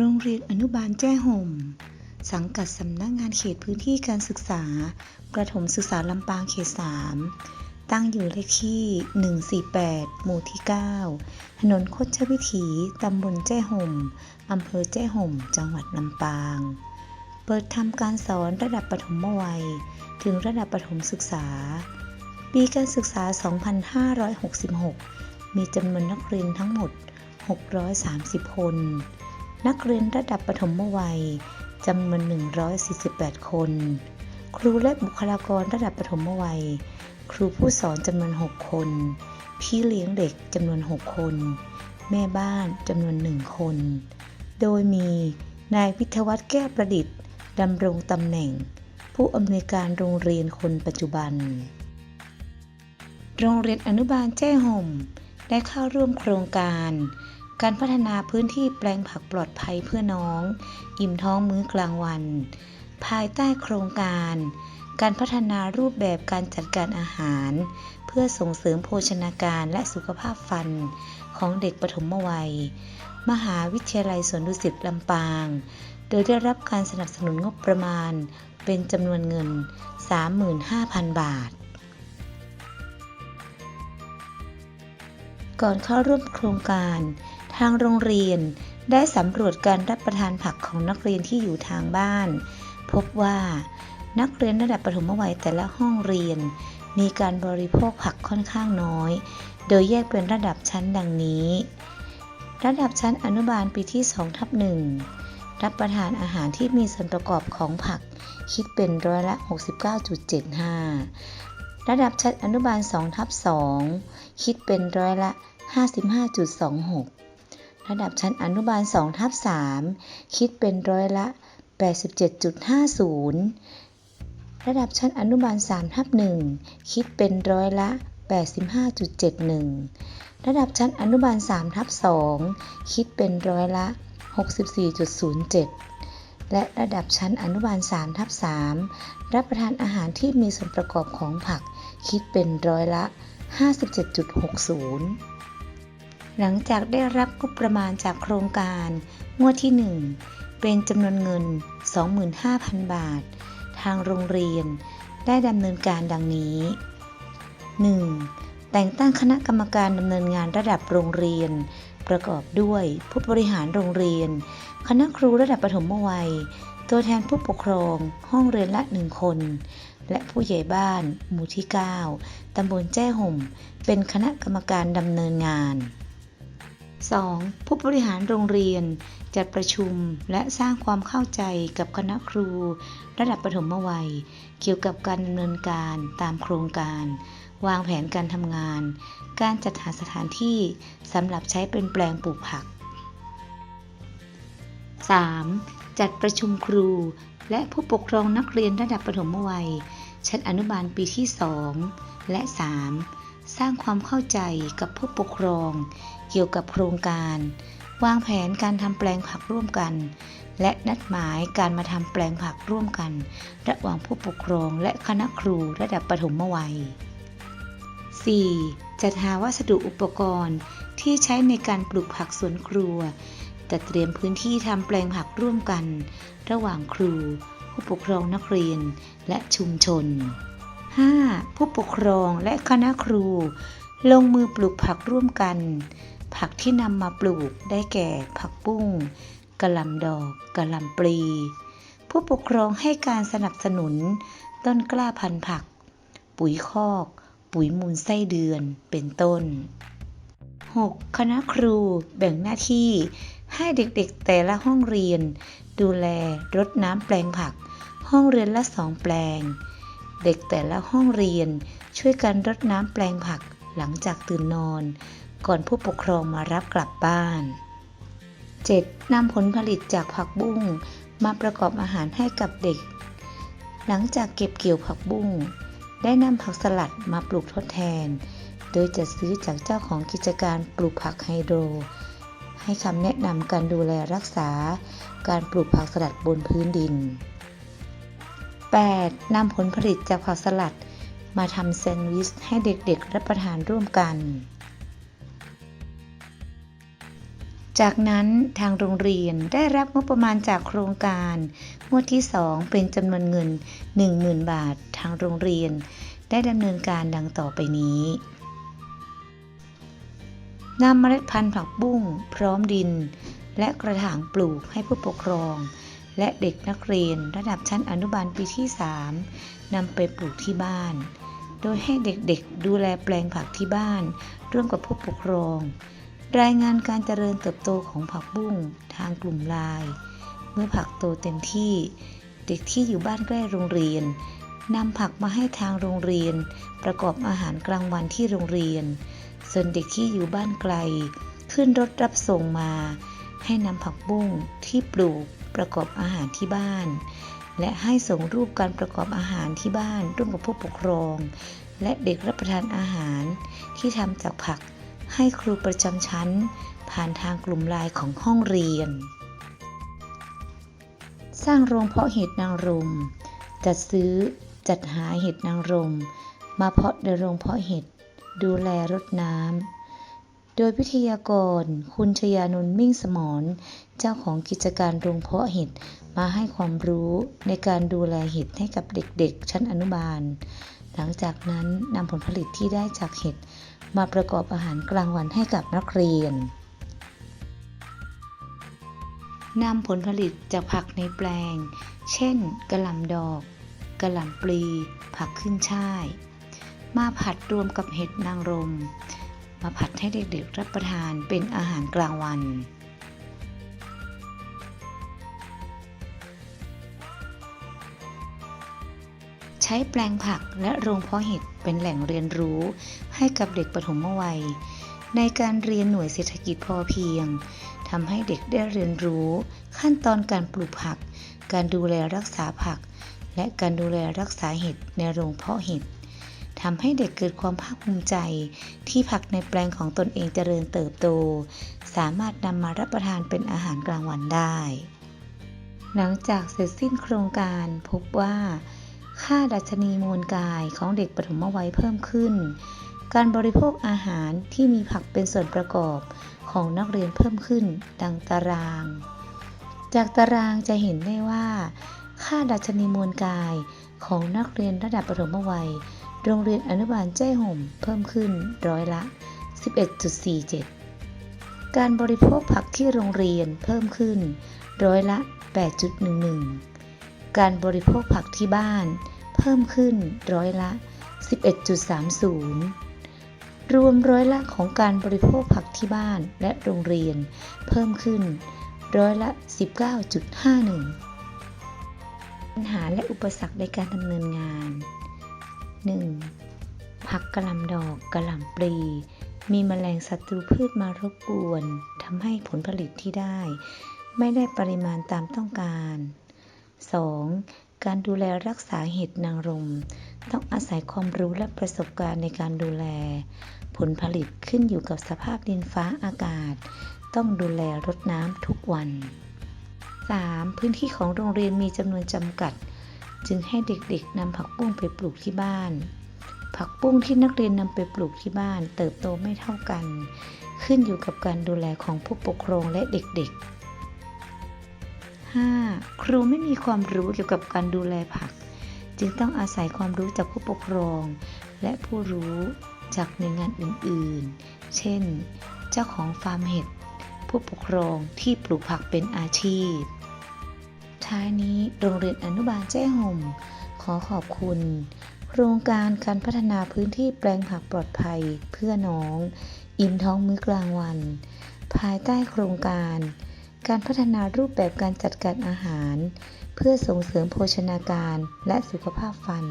โรงเรียนอนุบาลแจ้ห่ม สังกัดสำนักงานเขตพื้นที่การศึกษา ประถมศึกษาลำปางเขต 3 ตั้งอยู่เลขที่ 148 หมู่ที่ 9 ถนนโคชวิถี ตำบลแจ้ห่ม อำเภอแจ้ห่ม จังหวัดลำปาง เปิดทำการสอนระดับประถมวัย ถึงระดับประถมศึกษา ปีการศึกษา 2566 มีจำนวนนักเรียนทั้งหมด 630 คน นักเรียนระดับประถมวัยจำนวน 148 คน ครูและบุคลากรระดับประถมวัย ครูผู้สอนจำนวน 6 คน พี่เลี้ยงเด็กจำนวน 6 คน แม่บ้านจำนวน 1 คน โดยมีนายวิทยวัฒน์แก้วประดิษฐ์ดำรงตำแหน่ง ผู้อำนวยการโรงเรียนคนปัจจุบัน โรงเรียนอนุบาลแจ้ห่มได้เข้าร่วมโครงการ การพัฒนาพื้นที่แปลงผักปลอดภัยเพื่อน้อง อิ่มท้องมื้อกลางวัน ภายใต้โครงการ การพัฒนารูปแบบการจัดการอาหาร เพื่อส่งเสริมโภชนาการและสุขภาพฟันของเด็กปฐมวัย มหาวิทยาลัยสวนดุสิตลำปาง โดยได้รับการสนับสนุนงบประมาณ เป็นจำนวนเงิน 35,000 บาทก่อนเข้าร่วมโครงการ ทางโรงเรียนได้สำรวจการรับประทานผักของนักเรียนที่อยู่ทางบ้าน พบว่านักเรียนระดับประถมวัยแต่ละห้องเรียน มีการบริโภคผักค่อนข้างน้อย โดยแยกเป็นระดับชั้นดังนี้ ระดับชั้นอนุบาลปีที่2ทับ1รับประทานอาหารที่มีส่วนประกอบของผัก คิดเป็นร้อยละ 69.75 ระดับชั้นอนุบาล2ทับ2คิดเป็นร้อยละ 55.26 ระดับชั้นอนุบาล2ทับ3คิดเป็นร้อยละ 87.50 ระดับชั้นอนุบาล3ทับ1คิดเป็นร้อยละ 85.71 ระดับชั้นอนุบาล3ทับ2คิดเป็นร้อยละ 64.07 และระดับชั้นอนุบาล3ทับ3รับประทานอาหารที่มีส่วนประกอบของผัก คิดเป็นร้อยละ 57.60 หลังจากได้รับงบประมาณจากโครงการ งวดที่ 1 เป็นจำนวนเงิน 25,000 บาท ทางโรงเรียนได้ดำเนินการดังนี้ 1. แต่งตั้งคณะกรรมการดำเนินงานระดับโรงเรียน ประกอบด้วยผู้บริหารโรงเรียน คณะครูระดับประถมวัย ตัวแทนผู้ปกครอง ห้องเรียนละหนึ่งคน และผู้ใหญ่บ้าน หมู่ที่ 9ตำบลแจ้ห่ม เป็นคณะกรรมการดำเนินงาน 2. ผู้บริหารโรงเรียน จัดประชุมและสร้างความเข้าใจกับคณะครู ระดับประถมวัย เกี่ยวกับการดำเนินการตามโครงการ วางแผนการทำงาน การจัดหาสถานที่สำหรับใช้เป็นแปลงปลูกผัก 3. จัดประชุมครู และผู้ปกครองนักเรียนระดับประถมวัย ชั้นอนุบาลปีที่ 2 และ 3 สร้างความเข้าใจกับผู้ปกครอง เกี่ยวกับโครงการ วางแผนการทำแปลงผักร่วมกัน และนัดหมายการมาทำแปลงผักร่วมกัน ระหว่างผู้ปกครองและคณะครูระดับประถมวัย 4. จัดหาวัสดุอุปกรณ์ที่ใช้ในการปลูกผักสวนครัวจัดเตรียมพื้นที่ทำแปลงผักร่วมกัน ระหว่างครู ผู้ปกครองนักเรียน และชุมชน 5. ผู้ปกครองและคณะครู ลงมือปลูกผักร่วมกัน ผักที่นำมาปลูกได้แก่ผักบุ้งกระลำดอกกระลำปลี ผู้ปกครองให้การสนับสนุน ต้นกล้าพันธุ์ผัก ปุ๋ยคอก ปุ๋ยมูลไส้เดือนเป็นต้น 6. คณะครูแบ่งหน้าที่ให้เด็กๆแต่ละห้องเรียน ดูแลรดน้ำแปลงผัก ห้องเรียนละสองแปลง เด็กแต่ละห้องเรียนช่วยกันรดน้ำแปลงผักหลังจากตื่นนอน ก่อนผู้ปกครองมารับกลับบ้าน 7. นำผลผลิตจากผักบุ้งมาประกอบอาหารให้กับเด็ก หลังจากเก็บเกี่ยวผักบุ้งได้นำผักสลัดมาปลูกทดแทน โดยจะซื้อจากเจ้าของกิจการปลูกผักไฮโดร ให้คำแนะนำการดูแลรักษา การปลูกผักสลัดบนพื้นดิน 8. นำผลผลิตจากผักสลัด มาทำแซนด์วิชให้เด็กๆรับประทานร่วมกัน จากนั้นทางโรงเรียนได้รับงบประมาณจากโครงการงวดที่ 2 เป็นจำนวนเงิน 10,000 บาททางโรงเรียน ได้ดำเนินการดังต่อไปนี้นำเมล็ดพันธุ์ผักบุ้งพร้อมดิน และกระถางปลูกให้ผู้ปกครอง และเด็กนักเรียนระดับชั้นอนุบาลปีที่ 3นำไปปลูกที่บ้าน โดยให้เด็กๆดูแลแปลงผักที่บ้าน ร่วมกับผู้ปกครอง รายงานการเจริญเติบโตของผักบุ้งทางกลุ่มไลน์เมื่อผักโตเต็มที่ เด็กที่อยู่บ้านใกล้โรงเรียนนำผักมาให้ทางโรงเรียน ประกอบอาหารกลางวันที่โรงเรียน ส่วนเด็กที่อยู่บ้านไกล ขึ้นรถรับส่งมา ให้นำผักบุ้งที่ปลูก ประกอบอาหารที่บ้าน และให้ส่งรูปการประกอบอาหารที่บ้านร่วมกับผู้ปกครอง และเด็กรับประทานอาหารที่ทำจากผัก ให้ครูประจำชั้น ผ่านทางกลุ่มไลน์ของห้องเรียน สร้างโรงเพาะเห็ดนางรมจัดซื้อจัดหาเห็ดนางรมมาเพาะในโรงเพาะเห็ดดูแลรดน้ำ โดยวิทยากร คุณชยานนท์มิ่งสมรเจ้าของกิจการโรงเพาะเห็ดมาให้ความรู้ในการดูแลเห็ดให้กับเด็กๆ ชั้นอนุบาล หลังจากนั้นนำผลผลิตที่ได้จากเห็ดมาประกอบอาหารกลางวันให้กับนักเรียนนำผลผลิตจากผักในแปลง เช่นกระหล่ำดอกกระหล่ำปลี ผักขึ้นช่าย มาผัดรวมกับเห็ดนางรม มาผัดให้เด็กๆรับประทานเป็นอาหารกลางวัน ใช้แปลงผักและโรงเพาะเห็ดเป็นแหล่งเรียนรู้ให้กับเด็กปฐมวัย ในการเรียนหน่วยเศรษฐกิจพอเพียงทำให้เด็กได้เรียนรู้ขั้นตอนการปลูกผัก การดูแลรักษาผัก และการดูแลรักษาเห็ดในโรงเพาะเห็ด ทำให้เด็กเกิดความภาคภูมิใจ ที่ผักในแปลงของตนเองเจริญเติบโต สามารถนำมารับประทานเป็นอาหารกลางวันได้ หลังจากเสร็จสิ้นโครงการพบว่า ค่าดัชนีมวลกายของเด็กปฐมวัยเพิ่มขึ้น การบริโภคอาหารที่มีผักเป็นส่วนประกอบของนักเรียนเพิ่มขึ้นดังตาราง จากตารางจะเห็นได้ว่า ค่าดัชนีมวลกายของนักเรียนระดับปฐมวัย โรงเรียนอนุบาลแจ้ห่มเพิ่มขึ้นร้อยละ 11.47 การบริโภคผักที่โรงเรียนเพิ่มขึ้นร้อยละ 8.11 การบริโภคผักที่บ้าน เพิ่มขึ้นร้อยละ 11.30 รวมร้อยละของการบริโภคผักที่บ้านและโรงเรียน เพิ่มขึ้นร้อยละ 19.51 ปัญหาและอุปสรรคในการดำเนินงาน 1. ผักกระหล่ำดอกกระหล่ำปลี มีแมลงศัตรูพืชมารบกวนทำให้ผลผลิตที่ได้ ไม่ได้ปริมาณตามต้องการ 2. การดูแลรักษาเห็ดนางรม ต้องอาศัยความรู้และประสบการณ์ในการดูแล ผลผลิตขึ้นอยู่กับสภาพดินฟ้าอากาศ ต้องดูแลรดน้ำทุกวัน 3. พื้นที่ของโรงเรียนมีจำนวนจำกัด จึงให้เด็กๆนำผักบุ้งไปปลูกที่บ้าน ผักบุ้งที่นักเรียนนำไปปลูกที่บ้าน เติบโตไม่เท่ากัน ขึ้นอยู่กับการดูแลของผู้ปกครองและเด็กๆ 5. ครูไม่มีความรู้เกี่ยวกับการดูแลผัก จึงต้องอาศัยความรู้จากผู้ปกครอง และผู้รู้จากหน่วยงานอื่นๆ เช่น เจ้าของฟาร์มเห็ด ผู้ปกครองที่ปลูกผักเป็นอาชีพ ท้ายนี้โรงเรียนอนุบาลแจ้ห่ม ขอขอบคุณ โครงการการพัฒนาพื้นที่แปลงผักปลอดภัยเพื่อน้อง อิ่มท้องมื้อกลางวัน ภายใต้โครงการ การพัฒนารูปแบบการจัดการอาหาร เพื่อส่งเสริมโภชนาการและสุขภาพฟัน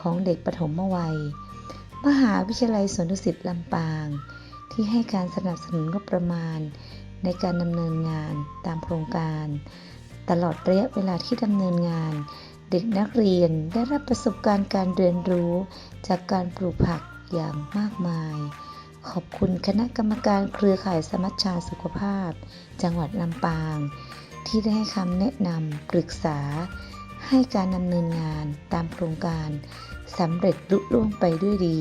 ของเด็กปฐมวัย มหาวิทยาลัยสวนดุสิตลำปาง ที่ให้การสนับสนุนงบประมาณในการดำเนินงานตามโครงการ ตลอดระยะเวลาที่ดำเนินงาน เด็กนักเรียนได้รับประสบการณ์การเรียนรู้ จากการปลูกผักอย่างมากมาย ขอบคุณคณะกรรมการเครือข่ายสมัชชาสุขภาพ จังหวัดลำปาง ที่ได้ให้คำแนะนำปรึกษา ให้การดำเนินงานตามโครงการสำเร็จลุล่วงไปด้วยดี